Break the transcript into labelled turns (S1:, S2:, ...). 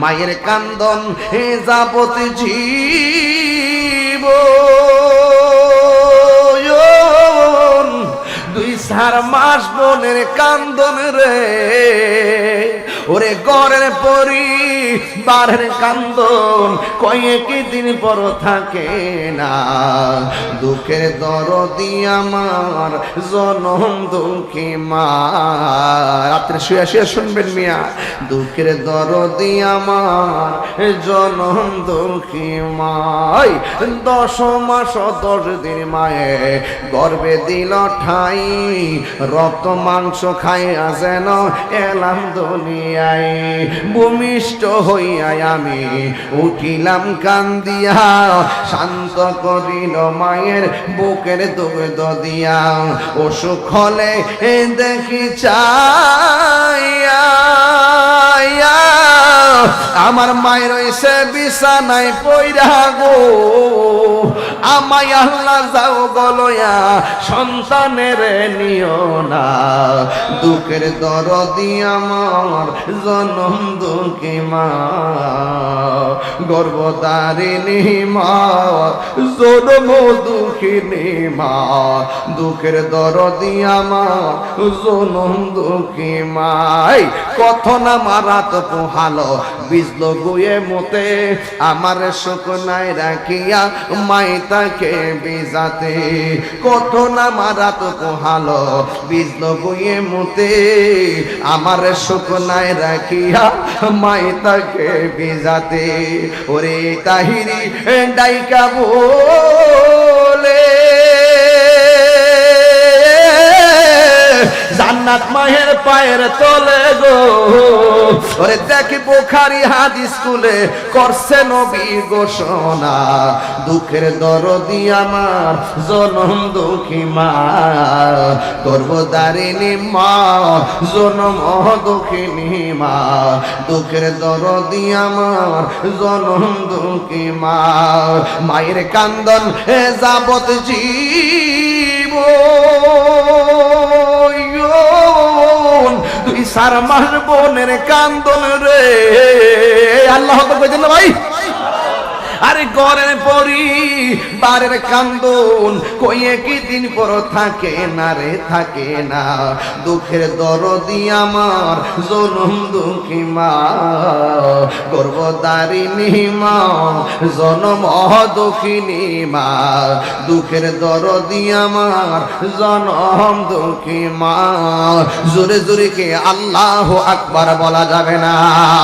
S1: মায়ের কান্দন হে যাবত জীব। দুই চার মাস বোনের কান্দন রে। ওরে গড়ের পরি, বারের কান্দন, কয়েক দিন পর থাকে না। দুঃখের দরদি আমার, জনম দুঃখী মা রাত্রে শুয়ে শুয়ে শুনবেন মিয়া, দুঃখের দরদি আমার, জনম দুঃখী মাই দশ মাস দশ দিন মায়ে গর্বে দিল ঠাই, রক্ত মাংস খাইয়া যেন এলাম দুনিয়ায় ভূমিষ্ঠ হইয়াই আমি উঠিলাম কান্দিয়া। শান্ত করিল মায়ের বুকের দুগ্ধ দিয়া। অসুখ হলে দেখি চাইয়া আমার মায়ের রয়েছে বিছানায় পইরা গো। আমায় আল্লাহ যাও গলয়া সন্তানের নিও না। দুঃখের দরদি আমার, জনম দুঃখী মা। গর্ভদারিণী মা, জনম দুঃখিনী মা। দুঃখের দরদি আমার, জনম দুঃখী মাই কথন মারাত পোহালো বিজল গুয়ে মতে আমার শুকনায় রাখিয়া মাই তাকে বিজাতে। কত না মারাত পোহালো বিজল গুয়ে মতে আমার শুকনায় রাখিয়া মাই তাকে বিজাতে। ওরে তাহিরি ডাইকা বলে, জান্নাত মাহের পায়ের তলে গো। ওরে দেখি বোখারি হাদিস স্কুলে করছে নবী ঘোষণা। দুঃখের দরদি আমার, জনম দুঃখী মা। গর্ভদারিণী মা, জনম দুঃখিনী মা। দুঃখের দরদি আমার, জনম দুঃখী মা। মায়ের কান্দন যাবত জীব। সার মাস বোনের কান্দন রে। আল্লাহ তো কইছেন ভাই আরে গরের পরি, বারের কান্দন, কইয়ে কি দিন পর থাকে না রে, থাকে না। দুঃখের দরদি আমার, জনম দুঃখী মা। গর্ভদারিণী মা, জনম দুঃখিনী মা। দুঃখের দরদি আমার, জনম দুঃখী মা। জোরে জোরে কে আল্লাহ আকবার বলা যাবে না।